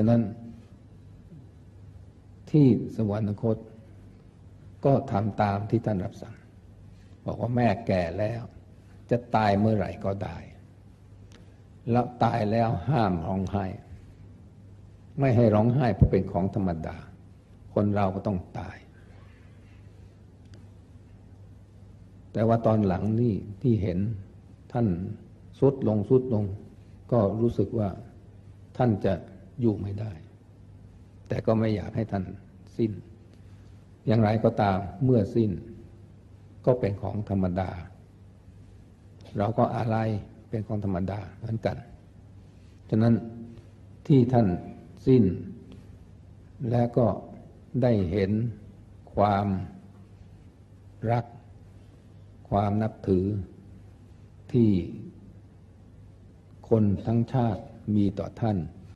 ฉะนั้นที่สวรรคต ก็ทำตามที่ท่านรับสั่ง บอกว่าแม่แก่แล้ว จะตายเมื่อไหร่ก็ได้ แล้วตายแล้วห้ามร้องไห้ ไม่ให้ร้องไห้เพราะเป็นของธรรมดา คนเราก็ต้องตาย แต่ว่าตอนหลังนี่ที่เห็นท่านสุดลงสุดลง ก็รู้สึกว่าท่านจะ อยู่ไม่ได้ แต่ก็ไม่อยากให้ท่านสิ้น อย่างไรก็ตามเมื่อสิ้น ก็เป็นของธรรมดา เราก็อะไรเป็นของธรรมดาเหมือนกัน ฉะนั้นที่ท่านสิ้น และก็ได้เห็นความรัก ความนับถือที่คนทั้งชาติมีต่อท่าน